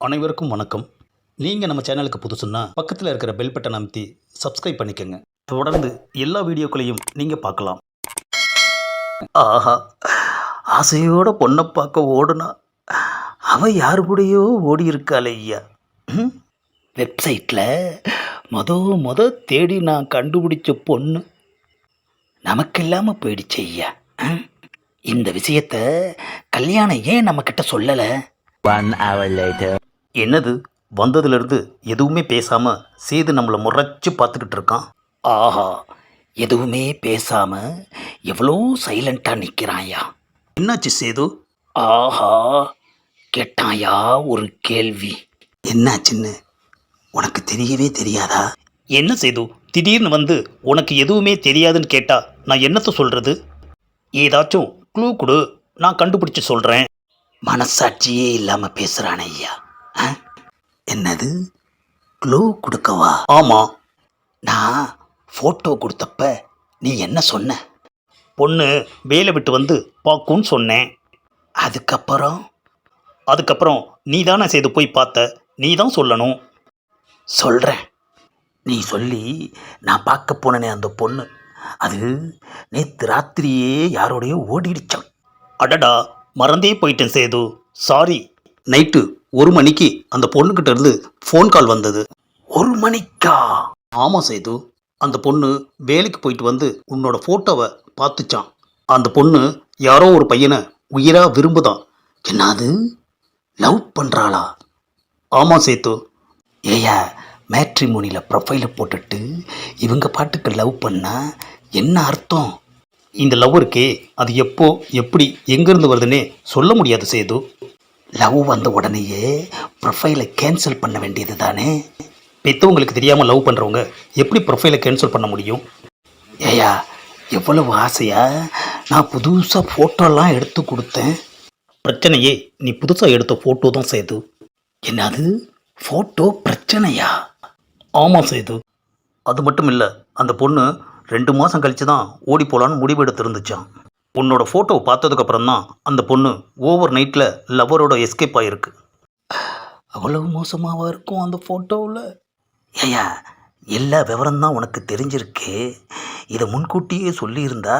அனைவருக்கும் வணக்கம். நீங்கள் நம்ம சேனலுக்கு புதுசுன்னா பக்கத்தில் இருக்கிற பெல் பட்டன் அமைத்தி சப்ஸ்கிரைப் பண்ணிக்கோங்க. தொடர்ந்து எல்லா வீடியோக்களையும் நீங்கள் பார்க்கலாம். ஆஹா ஆசையோட பொண்ணை பார்க்க ஓடுனா அவ யாரு கூடயோ ஓடி இருக்காளே ஐயா வெப்சைட்டில் மொத மொத தேடி நான் கண்டுபிடிச்ச பொண்ணு நமக்கு இல்லாமல் போயிடுச்சு ஐயா. ம்? இந்த விஷயத்த கல்யாணம் ஏன் நம்மக்கிட்ட சொல்லலை? One hour later. என்னது? வந்ததுலேருந்து எதுவுமே பேசாம சேது நம்மளை முறைச்சு பார்த்துக்கிட்டு இருக்கான். ஆஹா எதுவுமே பேசாம எவ்வளோ சைலண்டா நிற்கிறாயா என்னாச்சு சேது? ஆஹா கேட்டாயா ஒரு கேள்வி. என்னாச்சுன்னு உனக்கு தெரியவே தெரியாதா? என்ன சேது? திடீர்னு வந்து உனக்கு எதுவுமே தெரியாதுன்னு கேட்டா நான் என்னத்த சொல்றது? ஏதாச்சும் க்ளூ கொடு நான் கண்டுபிடிச்சு சொல்றேன். மனசாட்சியே இல்லாம பேசுறானே ஐயா? என்னது? க்ளூ கொடுக்கவா? ஆமாம் நான் ஃபோட்டோ கொடுத்தப்ப நீ என்ன சொன்ன? பொண்ணு வேலை விட்டு வந்து பார்க்கும்னு சொன்னேன். அதுக்கப்புறம்? அதுக்கப்புறம் நீ தானே செய்து போய் பார்த்த? நீ தான் சொல்லணும். சொல்கிறேன் நீ சொல்லி நான் பார்க்க போனனே அந்த பொண்ணு. அது நேற்று ராத்திரியே யாரோடையோ ஓடிடுச்சான் அடடா மறந்தே போயிட்டேன் சேது. சாரி நைட்டு ஒரு மணிக்கு அந்த பொண்ணுக்கிட்ட இருந்து ஃபோன் கால் வந்தது. ஒரு மணிக்கா? ஆமாம் சேது. அந்த பொண்ணு வேலைக்கு போயிட்டு வந்து உன்னோட ஃபோட்டோவை பார்த்துச்சான் அந்த பொண்ணு யாரோ ஒரு பையனை உயிராக விரும்புதான் என்னது? லவ் பண்ணுறாளா ஆமாம் சேத்து ஏயா மேட்ரிமோனியில் ப்ரொஃபைலை போட்டுட்டு இவங்க பாட்டுக்கு லவ் பண்ணால் என்ன அர்த்தம்? இந்த லவ் இருக்கே அது எப்போ எப்படி எங்கேருந்து வருதுன்னே சொல்ல முடியாது சேது. லவ் வந்த உடனேயே ப்ரொஃபைலை கேன்சல் பண்ண வேண்டியது தானே? பெற்றவங்களுக்கு தெரியாமல் லவ் பண்ணுறவங்க எப்படி ப்ரொஃபைலை கேன்சல் பண்ண முடியும்? ஏயா எவ்வளவு ஆசையாக நான் புதுசாக ஃபோட்டோலாம் எடுத்து கொடுத்தேன். பிரச்சனையே நீ புதுசாக எடுத்த ஃபோட்டோ தான் சேது. என்னது? ஃபோட்டோ பிரச்சனையா? ஆமாம் சேது. அது மட்டும் இல்லை அந்த பொண்ணு ரெண்டு மாதம் கழித்து தான் ஓடி போகலான்னு முடிவு எடுத்திருந்துச்சான் உன்னோட ஃபோட்டோவை பார்த்ததுக்கப்புறம் தான் அந்த பொண்ணு ஓவர் நைட்டில் லவரோட எஸ்கேப் ஆகிருக்கு அவ்வளவு மோசமாவா இருக்கும் அந்த ஃபோட்டோவில் ஏயா எல்லா விவரம் தான் உனக்கு தெரிஞ்சிருக்கே. இதை முன்கூட்டியே சொல்லியிருந்தா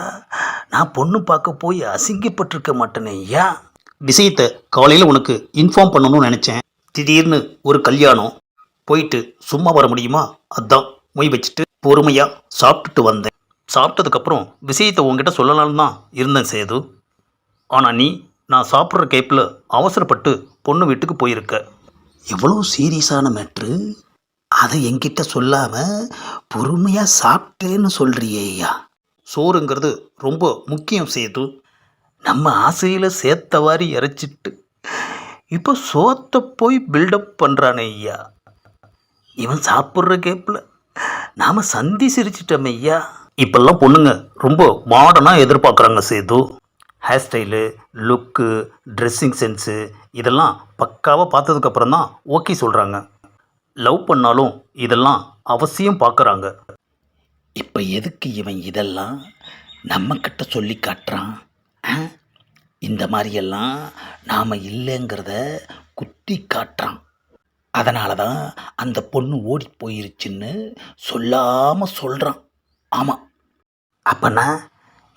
நான் பொண்ணு பார்க்க போய் அசிங்கப்பட்டிருக்க மாட்டேனே ஐயா. விஷயத்தை காலையில் உனக்கு இன்ஃபார்ம் பண்ணணும்னு நினச்சேன். திடீர்னு ஒரு கல்யாணம். போயிட்டு சும்மா வர முடியுமா? அதான் மொய் வச்சுட்டு பொறுமையாக சாப்பிட்டுட்டு வந்தேன். சாப்பிட்டதுக்கப்புறம் விஷயத்தை உங்ககிட்ட சொல்லலாம்னு தான் இருந்தேன் சேது. ஆனால் நீ நான் சாப்பிட்ற கேப்பில் அவசரப்பட்டு பொண்ணு வீட்டுக்கு போயிருக்க. எவ்வளோ சீரியஸான மேட்ரு. அதை என்கிட்ட சொல்லாமல் பொறுமையாக சாப்பிட்டேன்னு சொல்கிறியே ஐயா. சோறுங்கிறது ரொம்ப முக்கியம் சேது. நம்ம ஆசையில் சேர்த்த வாரி இறைச்சிட்டு இப்போ சோத்தை போய் பில்டப் பண்ணுறானே ஐயா. இவன் சாப்பிட்ற கேப்பில் நாம் சந்தி சிரிச்சிட்டோம் ஐயா. இப்பெல்லாம் பொண்ணுங்க ரொம்ப மாடர்னாக எதிர்பார்க்குறாங்க Sethu. Hair style look dressing sense இதெல்லாம் பக்காவாக பார்த்ததுக்கப்புறம் தான் ஓகே சொல்கிறாங்க லவ் பண்ணாலும் இதெல்லாம் அவசியம் பார்க்குறாங்க. இப்போ எதுக்கு இவன் இதெல்லாம் நம்மக்கிட்ட சொல்லி காட்டுறான்? ஆ? இந்த மாதிரியெல்லாம் நாம் இல்லைங்கிறத குத்தி காட்டுறான். அதனால தான் அந்த பொண்ணு ஓடி போயிருச்சுன்னு சொல்லாமல் சொல்கிறான் ஆமாம் அப்பனா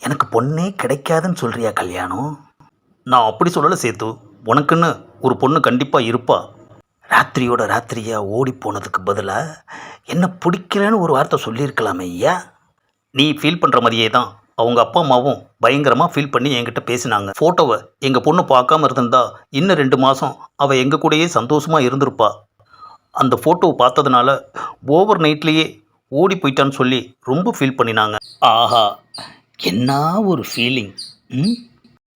எனக்கு பொண்ணே கிடைக்காதுன்னு சொல்கிறியா கல்யாணம் நான் அப்படி சொல்லலை சேத்து. உனக்குன்னு ஒரு பொண்ணு கண்டிப்பாக இருப்பா. ராத்திரியோட ராத்திரியாக ஓடி போனதுக்கு பதிலாக என்ன பிடிக்கலன்னு ஒரு வார்த்தை சொல்லியிருக்கலாமே ஐயா. நீ ஃபீல் பண்ணுற மாதிரியே தான். அவங்க அப்பா அம்மாவும் பயங்கரமாக ஃபீல் பண்ணி என்கிட்ட பேசினாங்க. ஃபோட்டோவை எங்கள் பொண்ணு பார்க்காம இருந்திருந்தா இன்னும் ரெண்டு மாதம் அவள் எங்கள் கூடயே சந்தோஷமாக இருந்திருப்பா. அந்த ஃபோட்டோவை பார்த்ததுனால ஓவர் நைட்லேயே ஓடி போயிட்டான்னு சொல்லி ரொம்ப ஃபீல் பண்ணினாங்க. ஆஹா என்ன ஒரு ஃபீலிங் ம்?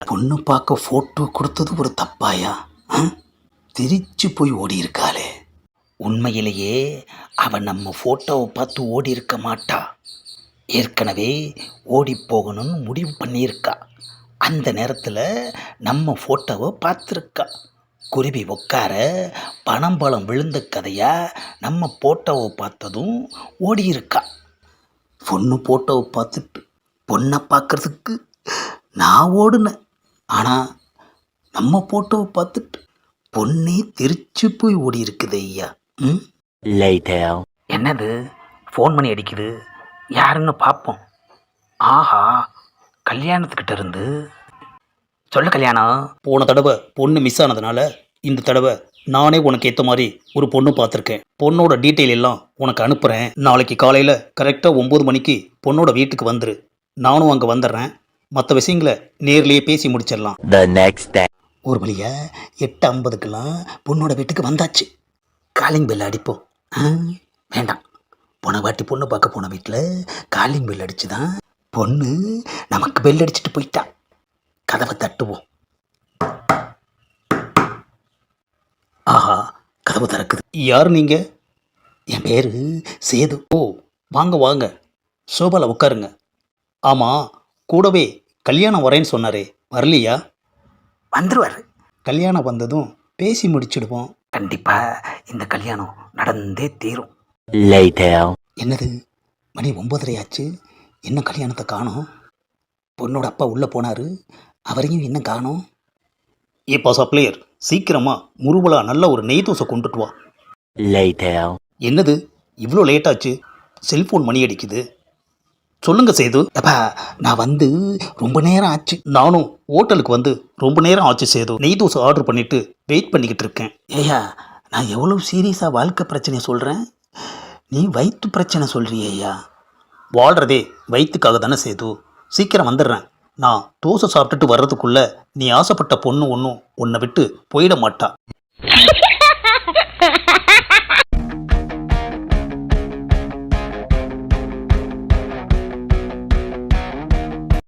பொண்ணு பார்க்க ஃபோட்டோ கொடுத்தது ஒரு தப்பாயா? திரிச்சு போய் ஓடி இருக்காளே உண்மையிலேயே அவன் நம்ம ஃபோட்டோவை பார்த்து ஓடி இருக்க மாட்டா. ஏற்கனவே ஓடி போகணும்னு முடிவு பண்ணியிருக்கா. அந்த நேரத்தில் நம்ம ஃபோட்டோவை பார்த்துருக்கா. குருவி உட்கார பணம்பழம் விழுந்த கதையா நம்ம ஃபோட்டோவை பார்த்ததும் ஓடி இருக்கா பொண்ணு ஃபோட்டோவை பார்த்துட்டு பொண்ணை பார்க்கறதுக்கு நான் ஓடுனேன். ஆனால் நம்ம ஃபோட்டோவை பார்த்துட்டு பொண்ணே திருச்சி போய் ஓடி இருக்குது ஐயா. ம். என்னது? ஃபோன் பண்ணி அடிக்குது? யாருன்னு பார்ப்போம். ஆஹா கல்யாணத்துக்கிட்ட இருந்து சொல்ல கல்யாணம் போன தடவை பொண்ணு மிஸ் ஆனதுனால இந்த தடவை நானே உனக்கு ஏற்ற மாதிரி ஒரு பொண்ணு பார்த்துருக்கேன். பொண்ணோட டீட்டெயில் எல்லாம் உனக்கு அனுப்புகிறேன் நாளைக்கு காலையில் கரெக்டாக ஒம்பது மணிக்கு பொண்ணோட வீட்டுக்கு வந்துரு. நானும் அங்கே வந்துடுறேன் மற்ற விஷயங்களை நேர்லேயே பேசி முடிச்சிடலாம். Next day. ஒரு வழியா எட்டு ஐம்பதுக்கெல்லாம் பொண்ணோட வீட்டுக்கு வந்தாச்சு. காலிங் பெல் அடிப்போம் ஆ, வேண்டாம். போன வாட்டி பொண்ணு பார்க்க போன வீட்டில் காலிங் பெல் அடிச்சு தான் பொண்ணு நமக்கு பெல் அடிச்சுட்டு போயிட்டா. கதவை தட்டுவோம். ஆஹா கதவு திறக்குது. யார் நீங்கள் என் பேர் சேது. ஓ வாங்க வாங்க. சோபாவில் உட்காருங்க. ஆமாம் கூடவே கல்யாணம் வரேன்னு சொன்னாரே. வரலையா? வந்துருவார். கல்யாணம் வந்ததும் பேசி முடிச்சிடுவோம். கண்டிப்பாக இந்த கல்யாணம் நடந்தே தீரும். Later. என்னது? மணி ஒம்பதரை ஆச்சு இன்னும் கல்யாணத்தை காணோம்? பொண்ணோட அப்பா உள்ளே போனார். அவரையும் இன்னும் காணோம்? ஏப்பா சப்ளையர் சீக்கிரமாக முருவலா நல்ல ஒரு நெய் தோசை கொண்டுட்டு வா. Later. என்னது? இவ்வளோ லேட் ஆச்சு? செல்ஃபோன் மணி அடிக்குது. சொல்லுங்க சேது. அப்பா நான் வந்து ரொம்ப நேரம் ஆச்சு. நானும் ஹோட்டலுக்கு வந்து ரொம்ப நேரம் ஆச்சு சேது. நெய் தோசை ஆர்டர் பண்ணிட்டு வெயிட் பண்ணிக்கிட்டு இருக்கேன். ஏய்யா நான் எவ்வளோ சீரியஸாக வாழ்க்கை பிரச்சனையை சொல்கிறேன் நீ வயிற்று பிரச்சனை சொல்கிறியா வாழ்கிறதே வயிற்றுக்காக தானே சேது. சீக்கிரம் வந்துடுறேன். நான் தோசை சாப்பிட்டுட்டு வர்றதுக்குள்ள நீ ஆசைப்பட்ட பொண்ணு ஒன்றும் உன்னை விட்டு போயிட மாட்டா.